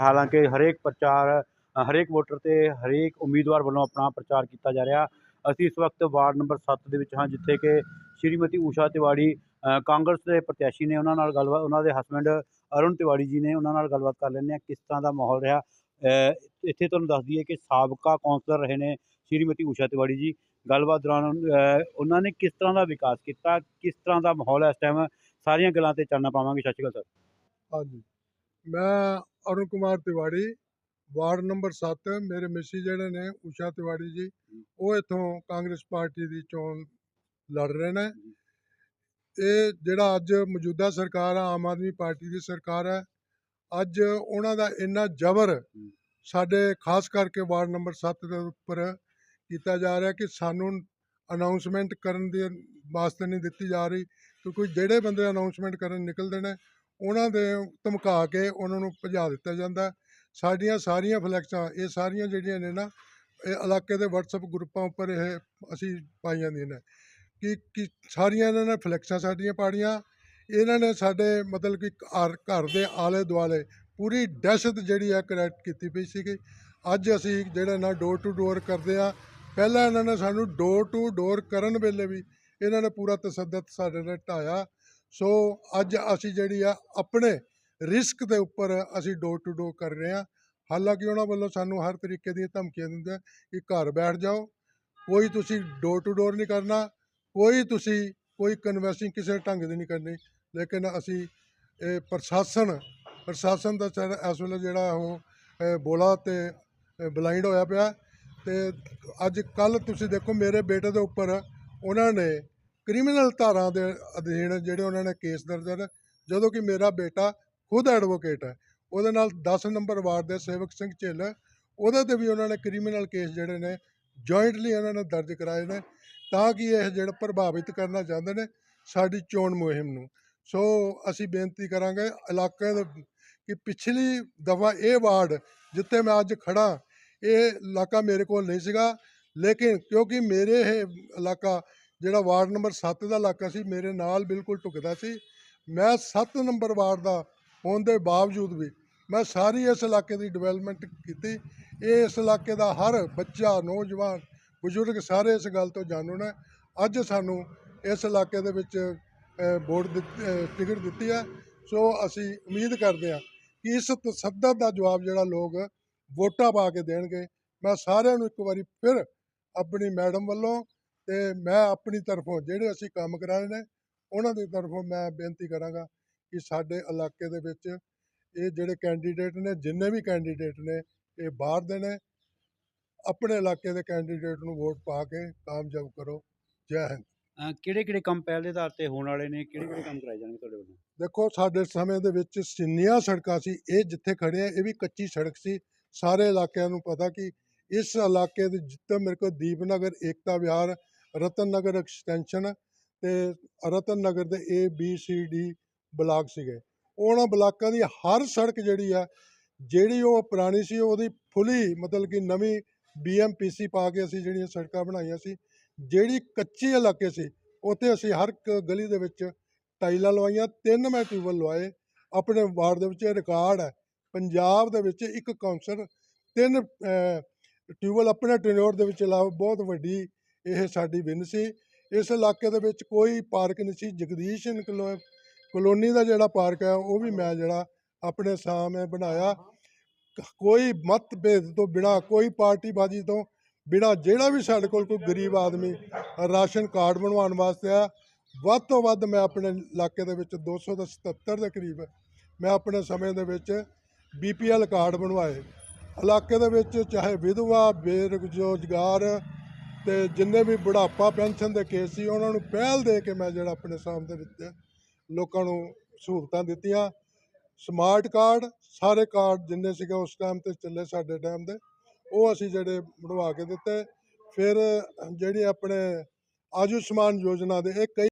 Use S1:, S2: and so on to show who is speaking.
S1: ਹਾਲਾਂਕਿ ਹਰੇਕ ਪ੍ਰਚਾਰ ਹਰੇਕ ਵੋਟਰ ਤੇ ਹਰੇਕ ਉਮੀਦਵਾਰ ਵੱਲੋਂ ਆਪਣਾ ਪ੍ਰਚਾਰ ਕੀਤਾ ਜਾ ਰਿਹਾ। ਅਸੀਂ ਇਸ ਵਕਤ ਵਾਰਡ ਨੰਬਰ 7 ਦੇ ਵਿੱਚ ਹਾਂ, ਜਿੱਥੇ ਕਿ ਸ਼੍ਰੀਮਤੀ ਊਸ਼ਾ ਤਿਵਾੜੀ ਕਾਂਗਰਸ ਦੇ ਪ੍ਰਤਿਆਸ਼ੀ ਨੇ ਉਹਨਾਂ ਨਾਲ ਗੱਲਬਾਤ, ਉਹਨਾਂ ਦੇ ਹਸਬੈਂਡ ਅਰੁਣ ਤਿਵਾੜੀ ਜੀ ਨੇ ਉਹਨਾਂ ਨਾਲ ਗੱਲਬਾਤ ਕਰ ਲੈਂਦੇ ਹਾਂ, ਕਿਸ ਤਰ੍ਹਾਂ ਦਾ ਮਾਹੌਲ ਰਿਹਾ। ਇੱਥੇ ਤੁਹਾਨੂੰ ਦੱਸ ਦਈਏ ਕਿ ਸਾਬਕਾ ਕੌਂਸਲਰ ਰਹੇ ਨੇ ਸ਼੍ਰੀਮਤੀ ਊਸ਼ਾ ਤਿਵਾੜੀ ਜੀ। ਗੱਲਬਾਤ ਦੌਰਾਨ ਉਹਨਾਂ ਨੇ ਕਿਸ ਤਰ੍ਹਾਂ ਦਾ ਵਿਕਾਸ ਕੀਤਾ, ਕਿਸ ਤਰ੍ਹਾਂ ਦਾ ਮਾਹੌਲ ਹੈ ਇਸ ਟਾਈਮ ਸਾਰੀਆਂ ਗੱਲਾਂ ਤੇ ਚਾਨਣਾ ਪਾਵਾਂਗੇ। ਸਤਿ ਸ਼੍ਰੀ ਅਕਾਲ, ਸਰ।
S2: ਹਾਂਜੀ। ਮੈਂ ਅਰੁਣ ਕੁਮਾਰ ਤਿਵਾੜੀ, ਵਾਰਡ ਨੰਬਰ 7 ਮੇਰੇ ਮਿਸੀ ਜਿਹੜੇ ਨੇ, ਊਸ਼ਾ ਤਿਵਾੜੀ ਜੀ, ਉਹ ਇੱਥੋਂ ਕਾਂਗਰਸ ਪਾਰਟੀ ਦੀ ਚੋਣ ਲੜ ਰਹੇ ਨੇ। ਇਹ ਜਿਹੜਾ ਅੱਜ ਮੌਜੂਦਾ ਸਰਕਾਰ ਆ, ਆਮ ਆਦਮੀ ਪਾਰਟੀ ਦੀ ਸਰਕਾਰ ਹੈ, ਅੱਜ ਉਹਨਾਂ ਦਾ ਇੰਨਾ ਜ਼ਬਰ ਸਾਡੇ ਖਾਸ ਕਰਕੇ ਵਾਰਡ ਨੰਬਰ 7 ਦੇ ਉੱਪਰ ਕੀਤਾ ਜਾ ਰਿਹਾ ਕਿ ਸਾਨੂੰ ਅਨਾਉਂਸਮੈਂਟ ਕਰਨ ਦੇ ਵਾਸਤੇ ਨਹੀਂ ਦਿੱਤੀ ਜਾ ਰਹੀ, ਕਿਉਂਕਿ ਜਿਹੜੇ ਬੰਦੇ ਅਨਾਉਂਸਮੈਂਟ ਕਰਨ ਨਿਕਲਦੇ ਨੇ ਉਹਨਾਂ ਦੇ ਧਮਕਾ ਕੇ ਉਹਨਾਂ ਨੂੰ ਭਜਾ ਦਿੱਤਾ ਜਾਂਦਾ ਸਾਡੀਆਂ ਸਾਰੀਆਂ ਫਲੈਕਸਾਂ, ਇਹ ਸਾਰੀਆਂ ਜਿਹੜੀਆਂ ਨੇ ਨਾ, ਇਹ ਇਲਾਕੇ ਦੇ WhatsApp ਗਰੁੱਪਾਂ ਉੱਪਰ ਇਹ ਅਸੀਂ ਪਾਈ ਜਾਂਦੀਆਂ ਨੇ। ਕਿ ਕਿ ਸਾਰੀਆਂ ਇਹਨਾਂ ਨੇ ਫਲੈਕਸਾਂ ਸਾਡੀਆਂ ਪਾੜੀਆਂ। ਇਹਨਾਂ ਨੇ ਸਾਡੇ ਮਤਲਬ ਕਿ ਘਰ ਘਰ ਦੇ ਆਲੇ ਦੁਆਲੇ ਪੂਰੀ ਦਹਿਸ਼ਤ ਜਿਹੜੀ ਹੈ ਕ੍ਰੀਏਟ ਕੀਤੀ ਪਈ ਸੀਗੀ। ਅੱਜ ਅਸੀਂ ਜਿਹੜਾ ਨਾ ਡੋਰ ਟੂ ਡੋਰ ਕਰਦੇ ਆ ਪਹਿਲਾਂ ਇਹਨਾਂ ਨੇ ਸਾਨੂੰ ਡੋਰ ਟੂ ਡੋਰ ਕਰਨ ਵੇਲੇ ਵੀ ਇਹਨਾਂ ਨੇ ਪੂਰਾ ਤਸੱਦਦ ਸਾਡੇ ਨਾਲ ਢਾਇਆ। ਸੋ ਅੱਜ ਅਸੀਂ ਜਿਹੜੀ ਆ, ਆਪਣੇ ਰਿਸਕ ਦੇ ਉੱਪਰ ਅਸੀਂ ਡੋਰ ਟੂ ਡੋਰ ਕਰ ਰਹੇ ਹਾਂ ਹਾਲਾਂਕਿ ਉਹਨਾਂ ਵੱਲੋਂ ਸਾਨੂੰ ਹਰ ਤਰੀਕੇ ਦੀਆਂ ਧਮਕੀਆਂ ਦਿੰਦੇ ਕਿ ਘਰ ਬੈਠ ਜਾਓ। ਕੋਈ ਤੁਸੀਂ ਡੋਰ ਟੂ ਡੋਰ ਨਹੀਂ ਕਰਨਾ, ਕੋਈ ਤੁਸੀਂ ਕੋਈ ਕਨਵੈਸਿੰਗ ਕਿਸੇ ਢੰਗ ਦੀ ਨਹੀਂ ਕਰਨੀ। ਲੇਕਿਨ ਅਸੀਂ ਇਹ ਪ੍ਰਸ਼ਾਸਨ ਪ੍ਰਸ਼ਾਸਨ ਦਾ ਸਾਰਾ ਇਸ ਵੇਲੇ ਜਿਹੜਾ ਉਹ ਬੋਲਾ ਤੇ ਬਲਾਈਂਡ ਹੋਇਆ ਪਿਆ। ਤੇ ਅੱਜ ਕੱਲ ਤੁਸੀਂ ਦੇਖੋ, ਮੇਰੇ ਬੇਟੇ ਦੇ ਉੱਪਰ ਉਹਨਾਂ ਨੇ ਕ੍ਰਿਮੀਨਲ ਧਾਰਾ ਦੇ ਅਧੀਨ ਜਿਹੜੇ ਉਹਨਾਂ ਨੇ ਕੇਸ ਦਰਜ ਹੈ ਜਦੋਂ ਕਿ ਮੇਰਾ ਬੇਟਾ ਖੁਦ ਐਡਵੋਕੇਟ ਹੈ, ਉਹਦੇ ਨਾਲ 10 ਨੰਬਰ ਵਾਰਡ ਦੇ ਸੇਵਕ ਸਿੰਘ ਝਿੱਲ, ਉਹਦੇ ਤੇ ਵੀ ਉਹਨਾਂ ਨੇ ਕ੍ਰਿਮੀਨਲ ਕੇਸ ਜਿਹੜੇ ਨੇ ਜੁਆਇੰਟਲੀ ਉਹਨਾਂ ਨੇ ਦਰਜ ਕਰਾਏ ਨੇ, ਤਾਂ ਕਿ ਇਹ ਜਿਹੜਾ ਪ੍ਰਭਾਵਿਤ ਕਰਨਾ ਚਾਹੁੰਦੇ ਨੇ ਸਾਡੀ ਚੋਣ ਮੁਹਿੰਮ ਨੂੰ। ਸੋ ਅਸੀਂ ਬੇਨਤੀ ਕਰਾਂਗੇ ਇਲਾਕੇ ਦੇ ਕਿ ਪਿਛਲੀ ਦਫਾ ਇਹ ਵਾਰਡ ਜਿੱਥੇ ਮੈਂ ਅੱਜ ਖੜਾ ਇਹ ਇਲਾਕਾ ਮੇਰੇ ਕੋਲ ਨਹੀਂ ਸੀਗਾ, ਲੇਕਿਨ ਕਿਉਂਕਿ ਮੇਰੇ ਇਹ ਇਲਾਕਾ ਜਿਹੜਾ ਵਾਰਡ ਨੰਬਰ 7 ਦਾ ਇਲਾਕਾ ਸੀ, ਮੇਰੇ ਨਾਲ ਬਿਲਕੁਲ ਢੁਕਦਾ ਸੀ। ਮੈਂ 7 ਨੰਬਰ ਵਾਰਡ ਦਾ ਹੋਣ ਦੇ ਬਾਵਜੂਦ ਵੀ ਮੈਂ ਸਾਰੀ ਇਸ ਇਲਾਕੇ ਦੀ ਡਿਵੈਲਪਮੈਂਟ ਕੀਤੀ। ਇਹ ਇਸ ਇਲਾਕੇ ਦਾ ਹਰ ਬੱਚਾ, ਨੌਜਵਾਨ, ਬਜ਼ੁਰਗ ਸਾਰੇ ਇਸ ਗੱਲ ਤੋਂ ਜਾਣੂ ਨੇ ਅੱਜ ਸਾਨੂੰ ਇਸ ਇਲਾਕੇ ਦੇ ਵਿੱਚ ਵੋਟ ਦਿੱਤ- ਟਿਕਟ ਦਿੱਤੀ ਹੈ। ਸੋ ਅਸੀਂ ਉਮੀਦ ਕਰਦੇ ਹਾਂ ਕਿ ਇਸ ਤਸੱਦਦ ਦਾ ਜਵਾਬ ਜਿਹੜਾ ਲੋਕ ਵੋਟਾਂ ਪਾ ਕੇ ਦੇਣਗੇ। ਮੈਂ ਸਾਰਿਆਂ ਨੂੰ ਇੱਕ ਵਾਰੀ ਫਿਰ ਆਪਣੀ ਮੈਡਮ ਵੱਲੋਂ ਤੇ ਮੈਂ ਆਪਣੀ ਤਰਫੋਂ ਜਿਹੜੇ ਅਸੀਂ ਕੰਮ ਕਰਾਏ ਨੇ ਉਹਨਾਂ ਦੀ ਤਰਫੋਂ ਮੈਂ ਬੇਨਤੀ ਕਰਾਂਗਾ ਕਿ ਸਾਡੇ ਇਲਾਕੇ ਦੇ ਵਿੱਚ ਇਹ ਜਿਹੜੇ ਕੈਂਡੀਡੇਟ ਨੇ ਜਿੰਨੇ ਵੀ ਕੈਂਡੀਡੇਟ ਨੇ ਇਹ ਬਾਹਰ ਦੇ ਨੇ ਆਪਣੇ ਇਲਾਕੇ ਦੇ ਕੈਂਡੀਡੇਟ ਨੂੰ ਵੋਟ ਪਾ ਕੇ ਕਾਮਯਾਬ ਕਰੋ। ਜੈ ਹਿੰਦ।
S1: ਕਿਹੜੇ ਕਿਹੜੇ ਕੰਮ ਪਹਿਲ ਦੇ ਆਧਾਰ ਤੇ ਹੋਣ ਵਾਲੇ ਨੇ? ਕਿਹੜੇ ਕਿਹੜੇ ਕੰਮ ਕਰਾਏ ਜਾਣਗੇ ਤੁਹਾਡੇ ਵੱਲੋਂ?
S2: ਦੇਖੋ ਸਾਡੇ ਸਮੇਂ ਦੇ ਵਿੱਚ ਜਿੰਨੀਆਂ ਸੜਕਾਂ ਸੀ ਇਹ ਜਿੱਥੇ ਖੜੇ ਆ ਇਹ ਵੀ ਕੱਚੀ ਸੜਕ ਸੀ। ਸਾਰੇ ਇਲਾਕਿਆਂ ਨੂੰ ਪਤਾ ਕਿ ਇਸ ਇਲਾਕੇ ਦੇ ਜਿੱਥੇ ਮੇਰੇ ਕੋਲ ਦੀਪਨਗਰ ਏਕਤਾ ਵਿਹਾਰ ਰਤਨ ਨਗਰ ਐਕਸਟੈਂਸ਼ਨ ਤੇ ਰਤਨ ਨਗਰ ਦੇ A B C D block ਸੀਗੇ। ਉਹਨਾਂ ਬਲਾਕਾਂ ਦੀ ਹਰ ਸੜਕ ਜਿਹੜੀ ਆ, ਜਿਹੜੀ ਉਹ ਪੁਰਾਣੀ ਸੀ, ਉਹਦੀ ਫੁੱਲੀ ਮਤਲਬ ਕਿ ਨਵੀਂ ਬੀਐਮਪੀਸੀ ਪਾ ਕੇ ਅਸੀਂ ਜਿਹੜੀਆਂ ਸੜਕਾਂ ਬਣਾਈਆਂ ਸੀ, ਜਿਹੜੀ ਕੱਚੀ ਇਲਾਕੇ ਸੀ, ਉੱਥੇ ਅਸੀਂ ਹਰ ਇੱਕ ਗਲੀ ਦੇ ਵਿੱਚ ਟਾਈਲਾਂ ਲਵਾਈਆਂ, ਤਿੰਨ ਮੈਂ ਟਿਊਬਲ ਲਵਾਏ। ਆਪਣੇ ਵਾਰਡ ਦੇ ਵਿੱਚ ਇਹ ਰਿਕਾਰਡ ਹੈ, ਪੰਜਾਬ ਦੇ ਵਿੱਚ ਇੱਕ ਕਾਉਂਸਲਰ ਤਿੰਨ ਟਿਊਬਲ ਆਪਣੇ ਟੈਨੋਰ ਦੇ ਵਿੱਚ ਲਾਓ ਬਹੁਤ ਵੱਡੀ ਇਹ ਸਾਡੀ ਵਿਨ ਸੀ। ਇਸ ਇਲਾਕੇ ਦੇ ਵਿੱਚ ਕੋਈ ਪਾਰਕ ਨਹੀਂ ਸੀ। ਜਗਦੀਸ਼ ਇਨਕਲੋ ਕਲੋਨੀ ਦਾ ਜਿਹੜਾ ਪਾਰਕ ਹੈ, ਉਹ ਵੀ ਮੈਂ ਜਿਹੜਾ ਆਪਣੇ ਸਾਹਮਣੇ ਬਣਾਇਆ। ਕੋਈ ਮਤਭੇਦ ਤੋਂ ਬਿਨਾ, ਕੋਈ ਪਾਰਟੀ ਬਾਜੀ ਤੋਂ ਬਿਨਾ, ਜਿਹੜਾ ਵੀ ਸਾਡੇ ਕੋਲ ਕੋਈ ਗਰੀਬ ਆਦਮੀ ਰਾਸ਼ਨ ਕਾਰਡ ਬਣਵਾਉਣ ਵਾਸਤੇ ਆ, ਵੱਧ ਤੋਂ ਵੱਧ ਮੈਂ ਆਪਣੇ ਇਲਾਕੇ ਦੇ ਵਿੱਚ 277 ਦੇ ਕਰੀਬ ਮੈਂ ਆਪਣੇ ਸਮੇਂ ਦੇ ਵਿੱਚ ਬੀਪੀਐਲ ਕਾਰਡ ਬਣਵਾਏ। ਇਲਾਕੇ ਦੇ ਵਿੱਚ ਚਾਹੇ ਵਿਧਵਾ, ਬੇਰੁਜ਼ਗਾਰ ਤੇ ਜਿੰਨੇ ਵੀ ਬੁਢਾਪਾ ਪੈਨਸ਼ਨ ਦੇ ਕੇਸ ਸੀ, ਉਹਨਾਂ ਨੂੰ ਪਹਿਲ ਦੇ ਕੇ ਮੈਂ ਜਿਹੜਾ ਆਪਣੇ ਸਾਹਮਣੇ ਵਿੱਚ ਲੋਕਾਂ ਨੂੰ ਸਹੂਲਤਾਂ ਦਿੱਤੀਆਂ। ਸਮਾਰਟ ਕਾਰਡ ਸਾਰੇ ਕਾਰਡ ਜਿੰਨੇ ਸੀਗੇ ਉਸ ਟਾਈਮ ਤੇ ਚੱਲੇ ਸਾਡੇ ਟਾਈਮ ਦੇ, ਉਹ ਅਸੀਂ ਜਿਹੜੇ ਬਣਵਾ ਕੇ ਦਿੱਤੇ। ਫਿਰ ਜਿਹੜੀ ਆਪਣੇ ਆਯੁਸ਼ਮਾਨ ਯੋਜਨਾ ਦੇ, ਇਹ ਕਈ